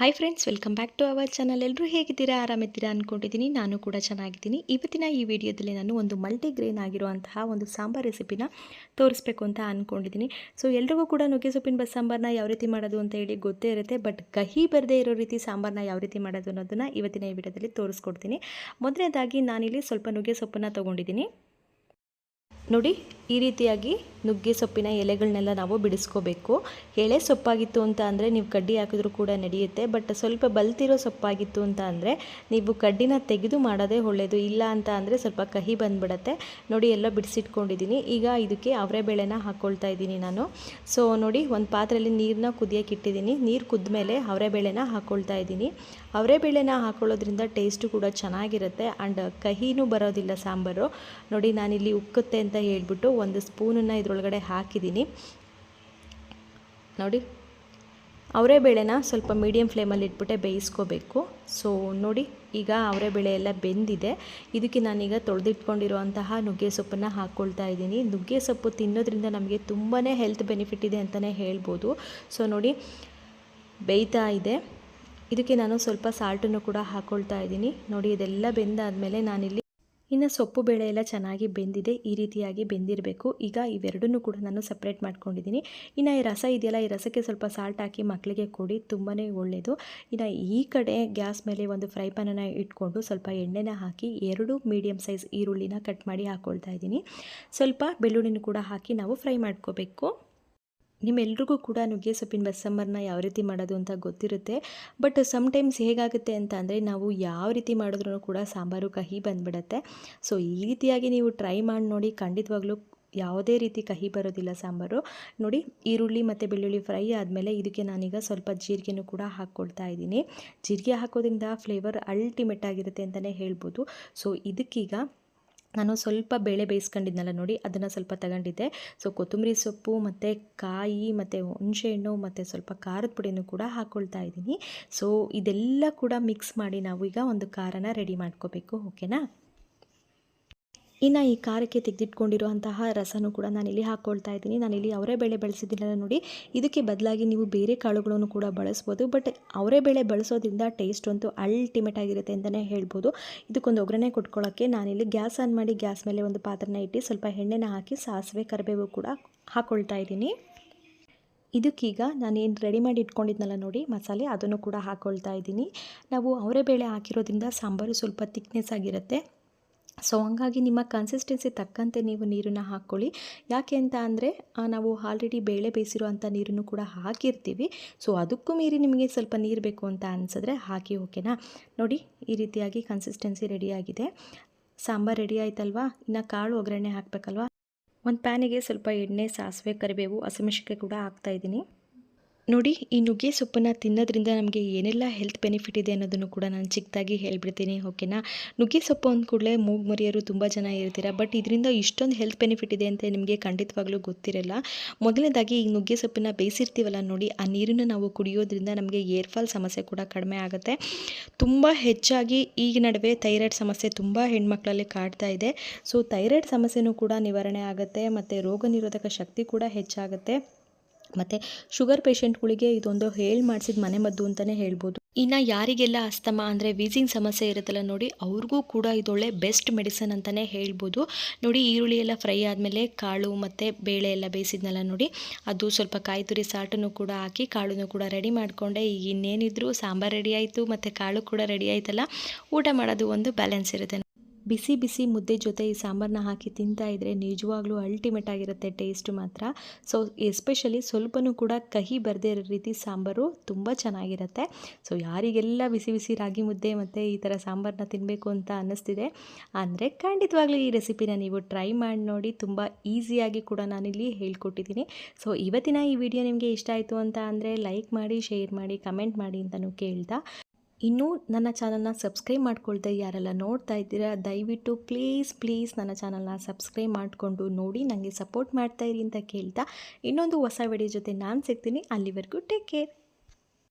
Hi friends welcome back to our channel ಎಲ್ಲರೂ ಹೇಗಿದ್ದೀರಾ? ಆರಾಮಿದ್ದೀರಾ ಅಂದ್ಕೊಂಡಿದ್ದೀನಿ ನಾನು ಕೂಡ ಚೆನ್ನಾಗಿದ್ದೀನಿ. ಇವತ್ತಿನ ಈ ವಿಡಿಯೋದಲ್ಲಿ ನಾನು ಒಂದು ಮಲ್ಟಿಗ್ರೇನ್ ಆಗಿರುವಂತಹ ಒಂದು ಸಾಂಬಾರ್ ರೆಸಿಪಿನ ತೋರಿಸ್ಬೇಕು ಅಂತ ಅಂದ್ಕೊಂಡಿದ್ದೀನಿ ಸೊ ಎಲ್ರಿಗೂ ಕೂಡ ನುಗ್ಗೆ ಸೊಪ್ಪಿನ ಬಸ್ ಸಾಂಬಾರನ್ನ ಯಾವ ರೀತಿ ಮಾಡೋದು ಅಂತ ಹೇಳಿ ಗೊತ್ತೇ ಇರುತ್ತೆ. ಬಟ್ ಕಹಿ ಬರದೇ ಇರೋ ರೀತಿ ಸಾಂಬಾರನ್ನ ಯಾವ ರೀತಿ ಮಾಡೋದು ಅನ್ನೋದನ್ನು ಇವತ್ತಿನ ಈ ವಿಡಿಯೋದಲ್ಲಿ ತೋರಿಸ್ಕೊಡ್ತೀನಿ. ಮೊದಲನೇದಾಗಿ ನಾನಿಲ್ಲಿ ಸ್ವಲ್ಪ ನುಗ್ಗೆ ಸೊಪ್ಪನ್ನು ತೊಗೊಂಡಿದ್ದೀನಿ. ನೋಡಿ ಈ ರೀತಿಯಾಗಿ ನುಗ್ಗೆ ಸೊಪ್ಪಿನ ಎಲೆಗಳನ್ನೆಲ್ಲ ನಾವು ಬಿಡಿಸ್ಕೋಬೇಕು. ಎಳೆ ಸೊಪ್ಪಾಗಿತ್ತು ಅಂತ ಅಂದರೆ ನೀವು ಕಡ್ಡಿ ಹಾಕಿದ್ರೂ ಕೂಡ ನಡೆಯುತ್ತೆ. ಬಟ್ ಸ್ವಲ್ಪ ಬಲ್ತಿರೋ ಸೊಪ್ಪಾಗಿತ್ತು ಅಂತ ಅಂದರೆ ನೀವು ಕಡ್ಡಿನ ತೆಗೆದು ಮಾಡೋದೇ ಒಳ್ಳೆಯದು ಇಲ್ಲ ಅಂತ ಅಂದರೆ ಸ್ವಲ್ಪ ಕಹಿ ಬಂದ್ಬಿಡತ್ತೆ. ನೋಡಿ, ಎಲ್ಲ ಬಿಡಿಸಿಟ್ಕೊಂಡಿದ್ದೀನಿ. ಈಗ ಇದಕ್ಕೆ ಅವರೆ ಬೇಳೆನ ಹಾಕ್ಕೊಳ್ತಾ ಇದ್ದೀನಿ ನಾನು. ಸೊ ನೋಡಿ, ಒಂದು ಪಾತ್ರೆಯಲ್ಲಿ ನೀರನ್ನ ಕುದಿಯೋಕೆ ಇಟ್ಟಿದ್ದೀನಿ. ನೀರು ಕುದ್ದ ಮೇಲೆ ಅವರೆ ಬೇಳೆನ ಹಾಕ್ಕೊಳ್ತಾ ಇದ್ದೀನಿ. ಅವರೆ ಬೇಳೆನ ಹಾಕ್ಕೊಳ್ಳೋದ್ರಿಂದ ಟೇಸ್ಟು ಕೂಡ ಚೆನ್ನಾಗಿರುತ್ತೆ. ಆ್ಯಂಡ್ ಕಹಿನೂ ಬರೋದಿಲ್ಲ ಸಾಂಬಾರು. ನೋಡಿ, ನಾನಿಲ್ಲಿ ಉಕ್ಕುತ್ತೆ ಅಂತ ಹೇಳ್ಬಿಟ್ಟು ಒಂದು ಸ್ಪೂನನ್ನು ಇದರೊಳಗಡೆ ಹಾಕಿದ್ದೀನಿ. ನೋಡಿ, ಅವರೇ ಬೇಳೆನ ಸ್ವಲ್ಪ ಮೀಡಿಯಮ್ ಫ್ಲೇಮಲ್ಲಿ ಇಟ್ಬಿಟ್ಟೆ ಬೇಯಿಸ್ಕೋಬೇಕು. ಸೊ ನೋಡಿ, ಈಗ ಅವರೇ ಬೇಳೆ ಎಲ್ಲ ಬೆಂದಿದೆ. ಇದಕ್ಕೆ ನಾನೀಗ ತೊಳೆದಿಟ್ಕೊಂಡಿರುವಂತಹ ನುಗ್ಗೆ ಸೊಪ್ಪನ್ನು ಹಾಕ್ಕೊಳ್ತಾ ಇದ್ದೀನಿ. ನುಗ್ಗೆ ಸೊಪ್ಪು ತಿನ್ನೋದ್ರಿಂದ ನಮಗೆ ತುಂಬಾ ಹೆಲ್ತ್ ಬೆನಿಫಿಟ್ ಇದೆ ಅಂತಲೇ ಹೇಳ್ಬೋದು. ಸೊ ನೋಡಿ, ಬೇಯ್ತಾ ಇದೆ. ಇದಕ್ಕೆ ನಾನು ಸ್ವಲ್ಪ ಸಾಲ್ಟನ್ನು ಕೂಡ ಹಾಕ್ಕೊಳ್ತಾ ಇದ್ದೀನಿ. ನೋಡಿ, ಇದೆಲ್ಲ ಬೆಂದಾದಮೇಲೆ ನಾನಿಲ್ಲಿ ಇನ್ನು ಸೊಪ್ಪು ಬೇಳೆ ಎಲ್ಲ ಚೆನ್ನಾಗಿ ಬೆಂದಿದೆ, ಈ ರೀತಿಯಾಗಿ ಬೆಂದಿರಬೇಕು. ಈಗ ಇವೆರಡನ್ನೂ ಕೂಡ ನಾನು ಸಪ್ರೇಟ್ ಮಾಡ್ಕೊಂಡಿದ್ದೀನಿ ಇನ್ನು ಈ ರಸ ಇದೆಯಲ್ಲ, ಈ ರಸಕ್ಕೆ ಸ್ವಲ್ಪ ಸಾಲ್ಟ್ ಹಾಕಿ ಮಕ್ಕಳಿಗೆ ಕೊಡಿ ತುಂಬಾ ಒಳ್ಳೆಯದು ಇನ್ನು ಈ ಕಡೆ ಗ್ಯಾಸ್ ಮೇಲೆ ಒಂದು ಫ್ರೈ ಪ್ಯಾನನ್ನು ಇಟ್ಕೊಂಡು ಸ್ವಲ್ಪ ಎಣ್ಣೆನ ಹಾಕಿ ಎರಡು ಮೀಡಿಯಮ್ ಸೈಜ್ ಈರುಳ್ಳಿನ ಕಟ್ ಮಾಡಿ ಹಾಕ್ಕೊಳ್ತಾ ಇದ್ದೀನಿ ಸ್ವಲ್ಪ ಬೆಳ್ಳುಳ್ಳಿನೂ ಕೂಡ ಹಾಕಿ ನಾವು ಫ್ರೈ ಮಾಡ್ಕೋಬೇಕು. ನಿಮ್ಮೆಲ್ರಿಗೂ ಕೂಡ ನುಗ್ಗೆ ಸೊಪ್ಪಿನ ಬಸ್ಸಮ್ಮರನ್ನ ಯಾವ ರೀತಿ ಮಾಡೋದು ಅಂತ ಗೊತ್ತಿರುತ್ತೆ. ಬಟ್ ಸಮ್ಟೈಮ್ಸ್ ಹೇಗಾಗುತ್ತೆ ಅಂತ ಅಂದರೆ ನಾವು ಯಾವ ರೀತಿ ಮಾಡಿದ್ರೂ ಕೂಡ ಸಾಂಬಾರು, ಕಹಿ ಬಂದ್ಬಿಡುತ್ತೆ. ಸೊ ಈ ರೀತಿಯಾಗಿ ನೀವು ಟ್ರೈ ಮಾಡಿ ನೋಡಿ ಖಂಡಿತವಾಗ್ಲೂ ಯಾವುದೇ ರೀತಿ ಕಹಿ ಬರೋದಿಲ್ಲ ಸಾಂಬಾರು. ನೋಡಿ, ಈರುಳ್ಳಿ ಮತ್ತು ಬೆಳ್ಳುಳ್ಳಿ ಫ್ರೈ ಆದಮೇಲೆ ಇದಕ್ಕೆ ನಾನೀಗ ಸ್ವಲ್ಪ ಜೀರಿಗೆನೂ ಕೂಡ ಹಾಕ್ಕೊಳ್ತಾ ಇದ್ದೀನಿ. ಜೀರಿಗೆ ಹಾಕೋದ್ರಿಂದ ಫ್ಲೇವರ್ ಅಲ್ಟಿಮೇಟ್ ಆಗಿರುತ್ತೆ ಅಂತಲೇ ಹೇಳ್ಬೋದು. ಸೊ ಇದಕ್ಕೀಗ ನಾನು ಸ್ವಲ್ಪ ಬೇಳೆ ಬೇಯಿಸ್ಕೊಂಡಿದ್ನಲ್ಲ ನೋಡಿ, ಅದನ್ನು ಸ್ವಲ್ಪ ತಗೊಂಡಿದ್ದೆ. ಸೊ ಕೊತ್ತಂಬರಿ ಸೊಪ್ಪು ಮತ್ತು ಕಾಯಿ ಮತ್ತು ಹುಣಸೆಹಣ್ಣು ಮತ್ತು ಸ್ವಲ್ಪ ಖಾರದ ಪುಡಿನೂ ಕೂಡ ಹಾಕ್ಕೊಳ್ತಾ ಇದ್ದೀನಿ. ಸೊ ಇದೆಲ್ಲ ಕೂಡ ಮಿಕ್ಸ್ ಮಾಡಿ ನಾವು ಈಗ ಒಂದು ಖಾರನ ರೆಡಿ ಮಾಡ್ಕೋಬೇಕು ಓಕೆನಾ ಇನ್ನು ಈ ಖಾರಕ್ಕೆ ತೆಗೆದಿಟ್ಕೊಂಡಿರುವಂತಹ ರಸನೂ ಕೂಡ ನಾನಿಲ್ಲಿ ಹಾಕ್ಕೊಳ್ತಾ ಇದ್ದೀನಿ. ನಾನಿಲ್ಲಿ ಅವರೇ ಬೇಳೆ ಬೆಳೆಸಿದ್ದೀನಲ್ಲ ನೋಡಿ ಇದಕ್ಕೆ ಬದಲಾಗಿ ನೀವು ಬೇರೆ ಕಾಳುಗಳನ್ನು ಕೂಡ ಬಳಸ್ಬೋದು. ಬಟ್ ಅವರೇ ಬೇಳೆ ಬಳಸೋದ್ರಿಂದ ಟೇಸ್ಟ್ ಅಂತೂ ಅಲ್ಟಿಮೇಟ್ ಆಗಿರುತ್ತೆ ಅಂತಲೇ ಹೇಳ್ಬೋದು. ಇದಕ್ಕೊಂದು ಒಗ್ಗರಣೆ ಕೊಟ್ಕೊಳ್ಳೋಕ್ಕೆ ನಾನಿಲ್ಲಿ ಗ್ಯಾಸ್ ಆನ್ ಮಾಡಿ ಗ್ಯಾಸ್ ಮೇಲೆ ಒಂದು ಪಾತ್ರನ ಇಟ್ಟು ಸ್ವಲ್ಪ ಎಣ್ಣೆನ ಹಾಕಿ ಸಾಸಿವೆ, ಕರಿಬೇವು ಕೂಡ ಹಾಕ್ಕೊಳ್ತಾ ಇದ್ದೀನಿ. ಇದಕ್ಕೀಗ ನಾನೇನು ರೆಡಿ ಮಾಡಿ ಇಟ್ಕೊಂಡಿದ್ನಲ್ಲ ನೋಡಿ ಮಸಾಲೆ ಅದನ್ನು ಕೂಡ ಹಾಕ್ಕೊಳ್ತಾ ಇದ್ದೀನಿ. ನಾವು ಅವರೇ ಬೇಳೆ ಹಾಕಿರೋದ್ರಿಂದ ಸಾಂಬಾರು ಸ್ವಲ್ಪ ತಿಕ್ನೆಸ್ ಆಗಿರುತ್ತೆ. ಸೊ ಹಂಗಾಗಿ ನಿಮ್ಮ ಕನ್ಸಿಸ್ಟೆನ್ಸಿ ತಕ್ಕಂತೆ ನೀವು ನೀರನ್ನು ಹಾಕ್ಕೊಳ್ಳಿ ಯಾಕೆ ಅಂತ ಅಂದರೆ ನಾವು ಆಲ್ರೆಡಿ ಬೇಳೆ ಬೇಯಿಸಿರುವಂಥ ನೀರನ್ನು ಕೂಡ ಹಾಕಿರ್ತೀವಿ. ಸೊ ಅದಕ್ಕೂ ಮೀರಿ ನಿಮಗೆ ಸ್ವಲ್ಪ ನೀರು ಬೇಕು ಅಂತ ಅನಿಸಿದ್ರೆ ಹಾಕಿ ಓಕೆನಾ ನೋಡಿ, ಈ ರೀತಿಯಾಗಿ ಕನ್ಸಿಸ್ಟೆನ್ಸಿ ರೆಡಿಯಾಗಿದೆ ಸಾಂಬಾರು ರೆಡಿ ಆಯ್ತಲ್ವಾ? ಇನ್ನು ಕಾಳು ಒಗ್ಗರಣೆ ಹಾಕಬೇಕಲ್ವಾ? ಒಂದು ಪ್ಯಾನಿಗೆ ಸ್ವಲ್ಪ ಎಣ್ಣೆ, ಸಾಸಿವೆ, ಕರಿಬೇವು ಹಸಿಮೆಣಸಿಕಾಯಿ ಕೂಡ ಹಾಕ್ತಾಯಿದ್ದೀನಿ ನೋಡಿ, ಈ ನುಗ್ಗೆ ಸೊಪ್ಪನ್ನು ತಿನ್ನೋದ್ರಿಂದ ನಮಗೆ ಏನೆಲ್ಲ ಹೆಲ್ತ್ ಬೆನಿಫಿಟ್ ಇದೆ ಅನ್ನೋದನ್ನು ಕೂಡ ನಾನು ಚಿಕ್ಕದಾಗಿ ಹೇಳ್ಬಿಡ್ತೀನಿ ಓಕೆನಾ ನುಗ್ಗೆ ಸೊಪ್ಪು ಅಂದ ಕೂಡಲೇ ಮೂಗು ಮರಿಯರು ತುಂಬ ಜನ ಇರ್ತೀರ ಬಟ್ ಇದರಿಂದ ಇಷ್ಟೊಂದು ಹೆಲ್ತ್ ಬೆನಿಫಿಟ್ ಇದೆ ಅಂತ ನಿಮಗೆ ಖಂಡಿತವಾಗ್ಲೂ ಗೊತ್ತಿರಲ್ಲ. ಮೊದಲನೇದಾಗಿ ಈ ನುಗ್ಗೆ ಸೊಪ್ಪನ್ನು ಬೇಯಿಸಿರ್ತೀವಲ್ಲ ನೋಡಿ, ಆ ನೀರನ್ನು ನಾವು ಕುಡಿಯೋದ್ರಿಂದ ನಮಗೆ ಏರ್ ಫಾಲ್ ಸಮಸ್ಯೆ ಕೂಡ ಕಡಿಮೆ ಆಗುತ್ತೆ. ತುಂಬ ಹೆಚ್ಚಾಗಿ ಈಗ ನಡುವೆ ಥೈರಾಯ್ಡ್ ಸಮಸ್ಯೆ ತುಂಬ ಹೆಣ್ಮಕ್ಳಲ್ಲಿ ಕಾಡ್ತಾ ಇದೆ. ಸೊ ಥೈರಾಯ್ಡ್ ಸಮಸ್ಯೆನೂ ಕೂಡ ನಿವಾರಣೆ ಆಗುತ್ತೆ, ಮತ್ತು ರೋಗ ಶಕ್ತಿ ಕೂಡ ಹೆಚ್ಚಾಗುತ್ತೆ. ಮತ್ತು ಶುಗರ್ ಪೇಷೆಂಟ್ಗಳಿಗೆ ಇದೊಂದು ಹೇಳಿ ಮಾಡಿಸಿದ ಮನೆ ಮದ್ದು ಅಂತಲೇ ಹೇಳ್ಬೋದು. ಇನ್ನು ಯಾರಿಗೆಲ್ಲ ಅಸ್ತಮ ಅಂದರೆ ವೀಸಿಂಗ್ ಸಮಸ್ಯೆ ಇರುತ್ತಲ್ಲ ನೋಡಿ, ಅವ್ರಿಗೂ ಕೂಡ ಇದೊಳ್ಳೆ ಬೆಸ್ಟ್ ಮೆಡಿಸನ್ ಅಂತಲೇ ಹೇಳ್ಬೋದು. ನೋಡಿ, ಈರುಳ್ಳಿ ಎಲ್ಲ ಫ್ರೈ ಆದಮೇಲೆ ಕಾಳು ಮತ್ತು ಬೇಳೆ ಎಲ್ಲ ಬೇಯಿಸಿದ್ನಲ್ಲ ನೋಡಿ, ಅದು ಸ್ವಲ್ಪ ಕಾಯಿ ತುರಿ ಸಾಟನ್ನು ಕೂಡ ಹಾಕಿ ಕಾಳನ್ನು ಕೂಡ ರೆಡಿ ಮಾಡಿಕೊಂಡೆ. ಈಗ ಇನ್ನೇನಿದ್ರು ಸಾಂಬಾರು ರೆಡಿ ಆಯಿತು, ಮತ್ತು ಕಾಳು ಕೂಡ ರೆಡಿ ಆಯ್ತಲ್ಲ, ಊಟ ಮಾಡೋದು ಒಂದು ಬ್ಯಾಲೆನ್ಸ್ ಇರುತ್ತೆ. ಬಿಸಿ ಬಿಸಿ ಮುದ್ದೆ ಜೊತೆ ಈ ಸಾಂಬಾರನ್ನ ಹಾಕಿ ತಿಂತಾ ಇದ್ದರೆ ನಿಜವಾಗ್ಲೂ ಅಲ್ಟಿಮೇಟ್ ಆಗಿರುತ್ತೆ ಟೇಸ್ಟ್ ಮಾತ್ರ. ಸೊ ಎಸ್ಪೆಷಲಿ ಸ್ವಲ್ಪನೂ ಕೂಡ ಕಹಿ ಬರದೇ ಇರೋ ರೀತಿ ಸಾಂಬಾರು ತುಂಬ ಚೆನ್ನಾಗಿರುತ್ತೆ. ಸೊ ಯಾರಿಗೆಲ್ಲ ಬಿಸಿ ಬಿಸಿ ರಾಗಿ ಮುದ್ದೆ ಮತ್ತು ಈ ಥರ ಸಾಂಬಾರನ್ನ ತಿನ್ನಬೇಕು ಅಂತ ಅನ್ನಿಸ್ತಿದೆ, ಅಂದರೆ ಖಂಡಿತವಾಗ್ಲೂ ಈ ರೆಸಿಪಿನ ನೀವು ಟ್ರೈ ಮಾಡಿ ನೋಡಿ ತುಂಬ ಈಸಿಯಾಗಿ ಕೂಡ ನಾನಿಲ್ಲಿ ಹೇಳ್ಕೊಟ್ಟಿದ್ದೀನಿ. ಸೊ ಇವತ್ತಿನ ಈ ವಿಡಿಯೋ ನಿಮಗೆ ಇಷ್ಟ ಆಯಿತು ಅಂತ ಅಂದರೆ ಲೈಕ್ ಮಾಡಿ ಶೇರ್ ಮಾಡಿ ಕಮೆಂಟ್ ಮಾಡಿ ಅಂತಲೂ ಕೇಳ್ತಾ. ಇನ್ನೂ ನನ್ನ ಚಾನಲ್ನ ಸಬ್ಸ್ಕ್ರೈಬ್ ಮಾಡ್ಕೊಳ್ದೆ ಯಾರೆಲ್ಲ ನೋಡ್ತಾ ಇದ್ದೀರಾ, ದಯವಿಟ್ಟು ಪ್ಲೀಸ್ ಪ್ಲೀಸ್ ನನ್ನ ಚಾನಲ್ನ ಸಬ್ಸ್ಕ್ರೈಬ್ ಮಾಡಿಕೊಂಡು ನೋಡಿ, ನನಗೆ ಸಪೋರ್ಟ್ ಮಾಡ್ತಾಯಿರಿ ಅಂತ ಕೇಳ್ತಾ ಇನ್ನೊಂದು ಹೊಸ ವಿಡಿಯೋ ಜೊತೆ ನಾನು ಸಿಗ್ತೀನಿ. ಅಲ್ಲಿವರೆಗೂ ಟೇಕ್ ಕೇರ್